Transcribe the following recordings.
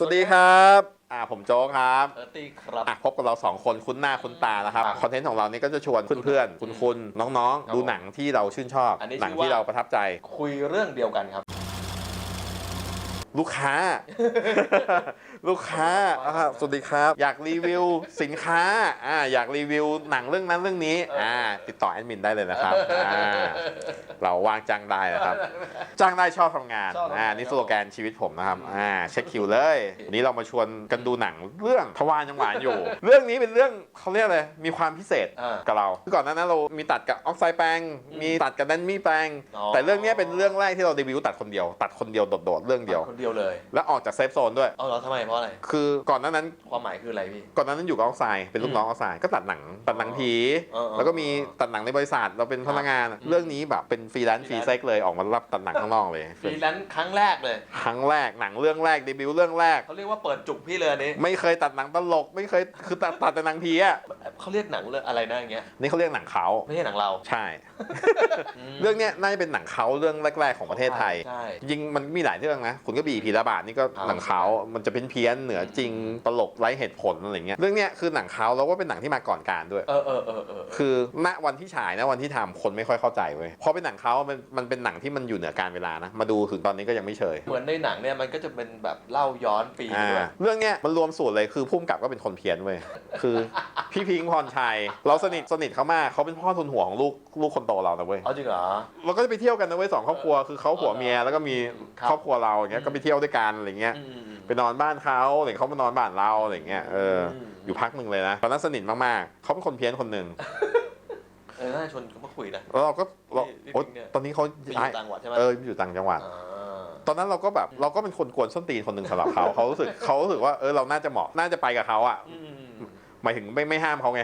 สวัสดีครับอ่าผมโจ๊กครับเออตีครับอะพบกับเราสองคนคุ้นหน้าคุ้นตาแล้วครับครับคอนเทนต์ของเรานี่ก็จะชวนเพื่อนๆคุณๆน้องครับๆดูหนังที่เราชื่นชอบ อันนี้หนังชื่อว่า ที่เราประทับใจ คุยเรื่องเดียวกันครับ ลูกค้า ลูกค้าอ่าสวัสดีครับ อยากรีวิวสินค้าอ่าอยากรีวิวหนังเรื่องนั้นเรื่องนี้เอออ่อ่าติดต่อแอดมินได้เลยนะครับอ่าเราว่างจ้างได้นะครับ จ้างได้ชอบทำงานชอบทำงาน อ่านี่สโลแกนชีวิตผมนะครับอ่าเช็คคิวเลยวันนี้เรามาชวนกันดูหนังเรื่องทวารยังหวานอยู่ เรื่องนี้เป็นเรื่องเขาเรียกอะไรมีความพิเศษ อ่า กับเราคือก่อนหน้านั้นเรามีตัดกับออกไซด์แปลงอืมมีตัดกับแดนมี่แปลง อ๋อแต่เรื่องเนี้ยเป็นเรื่องแรกที่เรารีวิวตัดคนเดียว ตัดคนเดียวโดดๆเรื่องเดียว คนเดียวเลยแล้วออกจากเซฟโซนด้วย เอาเหรอทำไมเพราะอะไร คือก่อนหน้านั้น ความหมายคืออะไรพี่ ก่อนหน้านั้นอยู่กับออกไซด์เป็นลูกน้องออกไซด์ก็ตัดหนังตัดหนังผี เออเออแล้วก็มีตัดหนังในบริษัทเราเป็นพนักงาน อืม เรื่องนี้แบบเป็นฟรีแลนซ์ฟรี freelance เซ็กเลยออกมารับตัดหนังข้างนอกเลย ฟรีแลนซ์ครั้งแรกเลย ครั้งแรกหนังเรื่องแรกเดบิวต์เรื่องแรก เขาเรียกว่าเปิดจุกพี่เลยอันนี้ไม่เคยตัดหนังตลก ไม่เคยคือตัดตัดแต่หนังผีอะเขาเรียกหนังเรื่องอะไรนะอย่างเงี้ย นี่เขาเรียกหนังเขาไม่ใช่หนังเราใช่ มเรื่องเนี้ยน่าจะเป็นหนังเขาเรื่องแรก ๆของประเทศไทย ใช่ จริงๆมันมีหลายเรื่องนะขุนกระบี่ผีระบาดนี่ก็ครับหนังเขามันจะเป็นเพี้ยนๆเหนือจริงตลกไร้เหตุผลอะไรเงี้ยเรื่องเนี้ยคือหนังเขาแล้วว่าเป็นหนังที่มาก่อนการด้วย เออเออเออเออคือณวันที่ฉายนะวันที่ทำคนไม่ค่อยเข้าใจเว้ยเพราะเป็นหนังเขามันมันเป็นหนังที่มันอยู่เหนือการเวลานะมาดูถึงตอนนี้ก็ยังไม่เชยเหมือนในหนังเนี่ยมันก็จะเป็นแบบเล่าย้อนปีอ่าด้วยเรื่องเนี้ยมันรวมสูตรเลยคือพุ่มกับก็เป็นคนเพี้ยนเว้ยคือพี่พิงค์พรชัยเราสนิทสนิทเขามากเขาเป็นพ่อทุนหัวของลูกลูกคนโตเรานะเว้ยเอาจริงเหรอเราก็จะไปเที่ยวกันนะเว้ยสองครอบครัวคือเขาผัวเมียแล้วก็มีครับครอบครัวเราอย่างเงี้ยก็ไปเที่ยวด้วยกันอะไรเงี้ยอืมอืมไปนอนบ้านเขาหรือเขามานอนบ้านเราอะไรเงี้ยเอออืมอยู่พักหนึ่งเลยนะตอนนั้นสนิทมากๆเขาเป็นคนเพี้ยนคนหนึ่งเออน่าชวนเขามาคุยนะแล้วเราก็เราพี่โอ๊ยพี่เนี่ยตอนนี้เขาไปอยู่ต่างจังหวัดใช่ไหมเอออยู่ต่างจังหวัดอ่าตอนนั้นเราก็แบบเราก็เป็นคนกวนส้นตีนคนหนึ่งสำหรับเขาเขารู้สึกเขารู้สึกว่าเออเราน่าจะเหมาะน่าจะไปกับเขาอะอืมหมายถึงไม่ไม่ห้ามเขาไง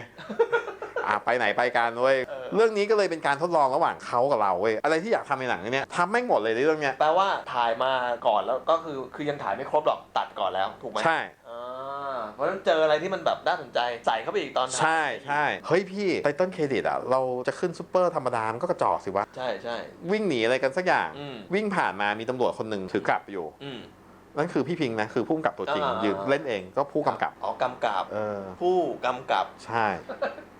อะไปไหนไปกันเว้ยเออเรื่องนี้ก็เลยเป็นการทดลองระหว่างเขากับเราเว้ยอะไรที่อยากทำในหนังเรื่องเนี้ยทำแม่งหมดเลยในเรื่องเนี้ยแปลว่าถ่ายมาก่อนแล้วก็คือคือยังถ่ายไม่ครบหรอกตัดก่อนแล้วถูกไหมใช่อ่าเพราะฉะนั้นเจออะไรที่มันแบบน่าสนใจใส่เข้าไปอีกตอนถ่ายใช่ใช่เฮ้ยพี่ไตเติ้ลเครดิตอะเราจะขึ้นซูเปอร์ธรรมดามันก็กระจอกสิวะใช่ใช่ วิ่งหนีอะไรกันสักอย่าง อืม วิ่งผ่านมามีตำรวจคนหนึ่งถือกลับอยู่ อืม นั่นคือพี่พิงค์นะคือผู้กำกับตัวจริงอ่ายืนเล่นเองก็ผู้กำกับ อ๋อกำกับ เออ ผู้กำกับ ใช่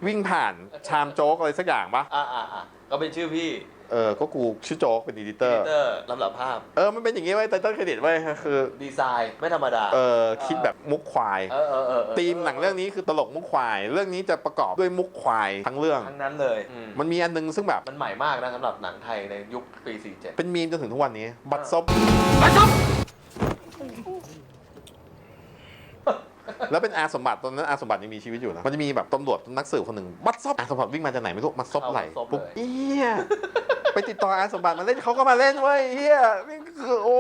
วิ่งผ่านชามโจ๊กอะไรสักอย่างปะอ่าอ่าอ่าก็เป็นชื่อพี่เออก็กูชื่อโจ๊กเป็นดีดิเตอร์ เตอร์ลำดับภาพ เออมันเป็นอย่างงี้ไว้ไตเติ้ลเครดิตไว้ยคือดีไซน์ไม่ธรรมดา เออคิดแบบมุกควายเออเออเออเออธีมหนังเรื่องนี้คือตลกมุกควาย เรื่องนี้จะประกอบด้วยมุกควายทั้งเรื่อง ทั้งนั้นเลยอืมมันมีอันนึงซึ่งแบบมันใหม่มากนะสำหรับหนังไทยในยุคปี 47เป็นมีมจนถึงทุกวันนี้ บัตรซบ ไปครับ แล้วเป็นอาสมบัติตอนนั้นอาสมบัติยังมีชีวิตอยู่นะมันจะมีแบบตำรวจนักสืบคนหนึ่งบัตรซบอาสมบัติวิ่งมาจากไหนไม่รู้มาซบไหลปุ๊บเอี้ยไปติดต่ออาสมบัติมาเล่นเขาก็มาเล่นเว้ยเฮียนี่คือโอ้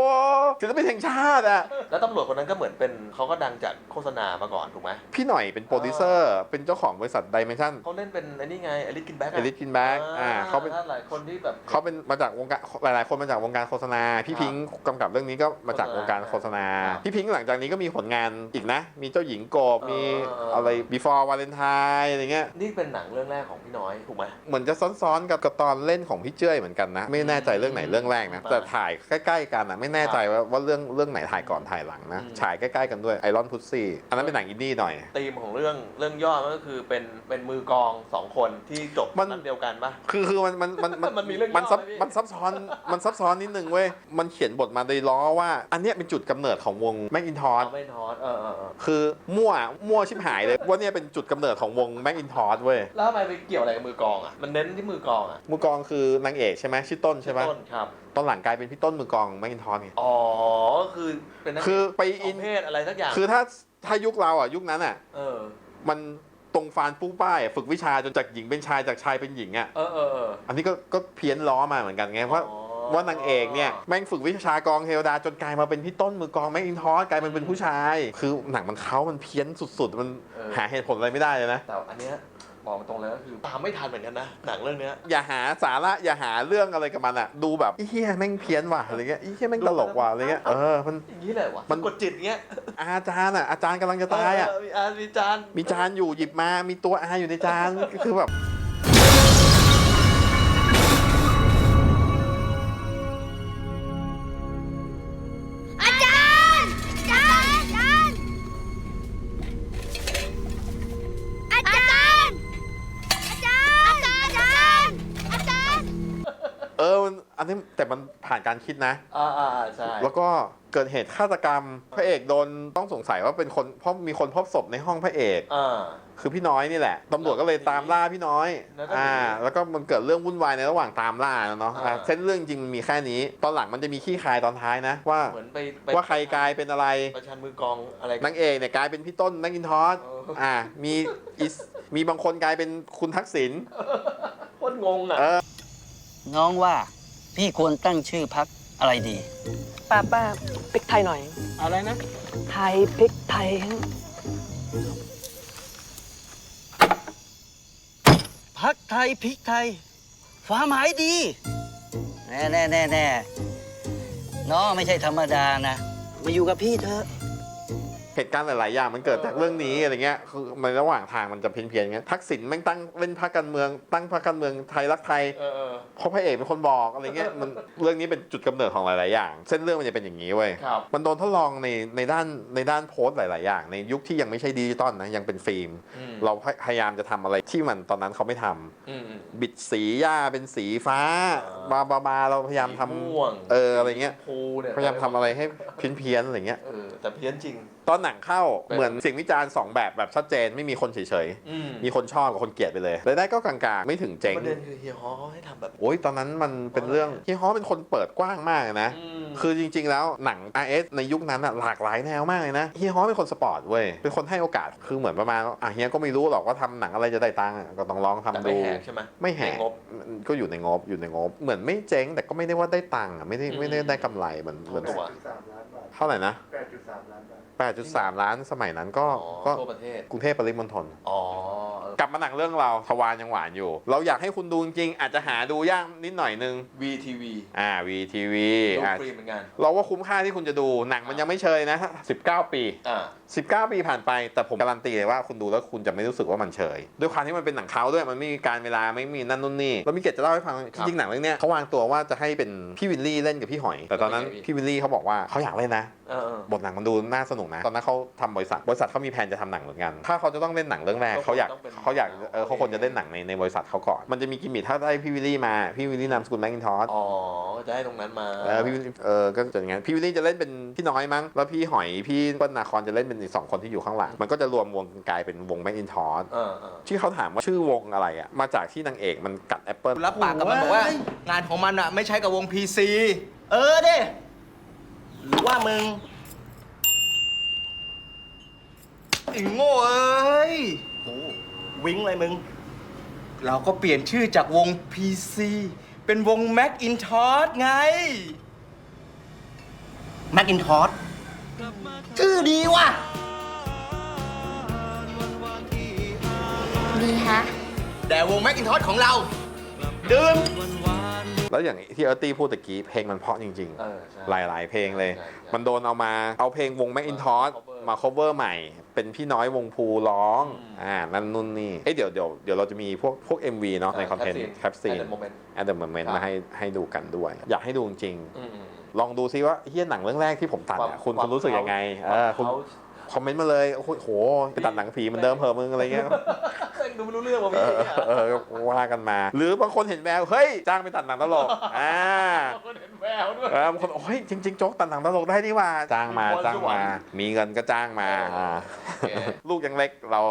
ศิลปินแห่งชาติอะ แล้วตำรวจคนนั้นก็เหมือนเป็นเขาก็ดังจากโฆษณามาก่อนถูกไหม พี่หน่อยเป็นโปรดิวเซอร์ เป็นเจ้าของบริษัทดิเมนชั่นเขาเล่นเป็นไอ้นี่ไงอลิสกินแบ็กเอลิสกินแบ็กอ่าเขาเป็นหลายคนที่แบบเขาเป็นมาจากวงการหลายๆ คนมาจากวงการโฆษณา พี่พิงค์กำกับเรื่องนี้ก็มาจากวงการโฆษณาครับพี่พิงค์หลังจากนี้ก็มีผลงานอีกนะ มีเจ้าหญิงกบเออมีเอออะไร before valentine อะไรเงี้ย นี่เป็นหนังเรื่องแรกของพี่น้อยถูกไหมเหมือนจะซ้อนๆกับกับตอนเล่นของพี่เจ้ยเหมือนกันนะ ไม่แน่ใจเรื่องไหนเรื่องแรกนะอืมแต่ถ่ายใกล้ๆกันอะไม่แน่ใจว่าว่าเรื่องเรื่องไหนถ่ายก่อนถ่ายหลังนะอืมฉายใกล้ๆกันด้วยไอรอนพุซซี่อันนั้นเป็นหนังอินดี้หน่อยธีมของเรื่องเรื่องย่อมันก็คือเป็นเป็นมือกลองสองคนที่จบมันนัดเดียวกันปะคือคือมันมันมันมันมีเรื่องมันซับย่อไหมพี่มันซับซ้อนมันซับซ้อนนิดนึงเว้ยมันเขียนบทมาโดยล้อว่า อันเนี้ยเป็นจุดกำเนิดของวงแม c อินทอเอาไม่ทอดเออเออเออคือมั่วมั่วชิบหายเลยว่าเนี่ยเป็นจุดกำเนิดของวงแม c อินทอเว้ยแล้วทำไมไปเกี่ยวอะไรกับมือกลองอะมันเน้นที่มือกลองอะมือกลองคือนางเอกใช่ไหมชื่อต้นใช่ไหมต้นครับ ตอนหลังกลายเป็นพี่ต้นมือกลองแม c อินทอไงอ๋อก็คือเป็นนักคือไปอิอินนเพศอะไรสักอย่างคือถ้าถ้ายุคเราอะยุคนั้นอะเออ มันตรงฟานปู้ป้ายฝึกวิชาจนจากหญิงเป็นชายจากชายเป็นหญิงอะเออเออเอออันนี้ก็ก็เพี้ยนล้อมาเหมือนกันไงเพราะอ๋อว่านางเอกเนี่ยแม่งฝึกวิชากองเทวดาจนกลายมาเป็นพี่ต้นมือกองแม่งอินทอสกลายมาเป็นผู้ชาย คือหนังมันเขามันเพี้ยนสุดๆ มันเออหาเหตุผลอะไรไม่ได้เลยนะแต่อันเนี้ย บอกตรงเลยก็คือตามไม่ทันเหมือนกันนะหนังเรื่องเนี้ยอย่าหาสาระอย่าหาเรื่องอะไรกับมันอะดูแบบเฮียแม่งเพี้ยนว่ะอะไรเงี้ยเฮียแม่งตลกว่ะอะไรเงี้ยเออมัน อย่างนี้เลยวะมัน กดจิตเงี้ยอาจารย์อะอาจารย์กำลังจะตายอะเมีอาร์มีจาน มีจานอยู่หยิบมามีตัวอาอยู่ในจานคือแบบ แต่มันผ่านการคิดนะอ่าอ่าอ่าใช่แล้วก็เกิดเหตุฆาตกรรม พระเอกโดนต้องสงสัยว่าเป็นคนเพราะมีคนพบศพในห้องพระเอก อ่า คือพี่น้อยนี่แหละ ตำรวจก็เลยตามล่าพี่น้อย แล้วก็อ่าหนีแล้วก็มันเกิดเรื่องวุ่นวายในระหว่างตามล่านะเนาะอะอ่าเส้นเรื่องจริงมันมีแค่นี้ ตอนหลังมันจะมีขี้คายตอนท้ายนะ ว่าเหมือนไปไปว่าใครกลายเป็นอะไร ประชันมือกองอะไรนางเอกเนี่ยกลายเป็นพี่ต้นนักกินทอสเออ อ่า มีอิสมีบางคนกลายเป็นคุณทักษิณ โคตรงงอะเออน้องว่า พี่ควรตั้งชื่อพักอะไรดี ป้าป้าพริกไทยหน่อย อะไรนะ ไทยพริกไทย พักไทยพริกไทยความหมายดี แน่แน่แน่แน่น้องไม่ใช่ธรรมดานะ มาอยู่กับพี่เถอะ เหตุการณ์หลาย ๆ อย่างมันเกิดจากเรื่องนี้อะไรเงี้ยคือในระหว่างทางมันจะเพี้ยนๆอย่างเงี้ยทักษิณแม่งตั้งเล่นพรรคการเมืองตั้งพรรคการเมืองไทยรักไทยเออเออเพราะพระเอกเป็นคนบอกอะไรเงี้ยมันเรื่องนี้เป็นจุดกำเนิดของหลาย ๆ อย่าง เส้นเรื่องมันจะเป็นอย่างนี้เว้ยครับมันโดนทดลองในในด้านในด้านโพสต์หลาย ๆ อย่าง ในยุคที่ยังไม่ใช่ดิจิตอลนะยังเป็นฟิล์มอืมเราพยายามจะทำอะไรที่มันตอนนั้นเขาไม่ทำอืมอืมบิดสีหญ้าเป็นสีฟ้าบาบาบาเราพยายามทำสีม่วงเอออะไรเงี้ยภูเนี่ยพยายามทำอะไรให้เพี้ยนเพี้ยน ๆ อะไรเงี้ยเออแต่เพี้ยนจริง ตอนหนังเข้าเป็นเหมือนเสียงวิจารณ์สองแบบแบบชัดเจนไม่มีคนเฉยอืมๆมีคนชอบกับคนเกลียดไปเลยรายได้ก็กลางๆ ไม่ถึงเจ๊งประเด็นคือเฮียฮอเขาให้ทำแบบ โอ้ยตอนนั้นมันเป็นเรื่องเฮียฮอเป็นคนเปิดกว้างมากนะมคือจริงๆแล้วหนัง RS ในยุคนั้นอะหลากหลายแนวมากเลยนะเฮียฮอเป็นคนสปอร์ตเว้ยเป็นคนให้โอกาสคือเหมือนประมาณว่าอะเฮียก็ไม่รู้หรอกว่าทำหนังอะไรจะได้ตังค์อะก็ต้องลองทำแต่ดูไม่แหกใช่ไหมไม่แหกในงบก็อยู่ในงบอยู่ในงบ เหมือนไม่เจ๊งแต่ก็ไม่ได้ว่าได้ตังค์อะไม่ได้อืมไม่ได้ได้กำไรเหมือนเหมือนตัวเท่าไหร่นะ 8.3ล้านบาท8.3 ล้านสมัยนั้นก็อ๋อก็ทั่วประเทศ กรุงเทพปริมณฑล อ๋อเออ กลับมาหนังเรื่องเราทวารยังหวานอยู่ เราอยากให้คุณดูจริงๆอาจจะหาดูยากนิดหน่อยนึง VTV อ่า VTV ดูอ่าฟรีเหมือนกันเราว่าคุ้มค่าที่คุณจะดูหนังมันยังไม่เชยนะ 19 ปี อ่า 19 ปีผ่านไปแต่ผมการันตีเลยว่าคุณดูแล้วคุณจะไม่รู้สึกว่ามันเฉย ด้วยความที่มันเป็นหนังเขาด้วยมันไม่มีการเวลาไม่มีนั่นนู่นนี่แล้วมีเกตจะเล่าให้ฟังจริงๆหนังเรื่องเนี้ยเขาวางตัวว่าจะให้เป็นพี่วิลลี่เล่นกับพี่หอย แต่ตอนนั้นเป็นไงพี่พี่วิลลี่เขาบอกว่าเขาอยากเล่นนะเออเออ บทหนังมันดูน่าสนุกนะ ตอนนั้นเขาทำบริษัท บริษัทเขามีแผนจะทำหนังเหมือนกัน ถ้าเขาจะต้องเล่นหนังเรื่องแรกเขาอยากเขาอยากเออเขาควรจะเล่นหนังในในบริษัทเขาก่อน มันจะมีกิมมิคถ้าได้พี่วิลลี่มา พี่วิลลี่นามสกุลแมคกินทอสอ๋อจะให้ตรงนั้นมาเออพี่วิลลี่เออก็จะอย่างงั้นพี่วิลลี่จะเล่นเป็นพี่น้อยมั้งแล้วพี่หอยพี่เปิ้ลนาคอนจะเล่นเป็นอีกสองคนที่อยู่ข้างหลังมันก็จะรวมวงกลายเป็นวงแมคกินทอสเออเออที่เขาถามว่าชื่อวงอะไรอะมาจากที่นางเอกมันกัดแอปเปิลรับปากกับมันบอกว่างานของมันอะไม่ใช้กับวง PC เออเด้หรือว่ามึงไอ้โง่เอ้ยโอ้ วิ้งเลยมึง เราก็เปลี่ยนชื่อจากวง PC เป็นวง Mac i n t o s h ไง Mac i n t o s h ชื่อดีว่ะ ดีฮะ แต่วง Mac i n t o s h ของเรา ดื่ม แล้วอย่างที่เออร์ตี้พูดตะกี้เพลงมันเพราะจริงเออใช่ๆหลาย ๆ เพลงเลยใช่ใช่มันโดนเอามาเอาเพลงวงแม c อินทอส cover มา cover ใหม่ เป็นพี่น้อยวงภูร้องอืมอ่านั่นนู่นนี่เอ้ยเดี๋ยวเดี๋ยวเดี๋ยวเราจะมีพวกพวก MV เนาะในคอนเทนต์แคปซีน At the moment at the moment ครับมาให้ให้ดูกันด้วย อยากให้ดูจริงอืมอืมๆลองดูซิว่าเฮียหนังเรื่องแรกที่ผมตัดอะคุณคุณรู้สึกยังไงเออคุณเขา คอมเมนต์มาเลยโอ้โหโหไปตัดหนังผีเหมือนเดิมเหอะมึงอะไรเงี้ยดูไม่รู้เรื่องว่ะเอพี่อเออก็ว่ากันมา หรือบางคนเห็นแววเฮ้ยจ้างไปตัดหนังตลกอ่าคนเห็นแววด้วยเออบางคนโอ้ยจริงๆโจ๊กตัดหนังตลกได้นี่หว่าจ้างมามีพรจ้างสวรมารค์มีเงินก็จ้างมาเอออ่าโอเคลูกยังเล็กเรา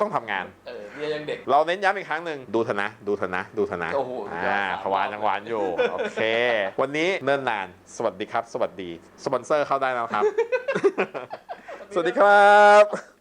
ต้องทำงานเออเมียยังเด็ก เราเน้นย้ำอีกครั้งหนึ่งดูเถอะนะ ดูเถอะนะ ดูเถอะนะโอ้โหสุดยอดอ่าทวารยังหวานอยู่โอเค วันนี้เนิ่นนาน สวัสดีครับ สวัสดี สปอนเซอร์เข้าได้แล้วครับ สวัสดีครับ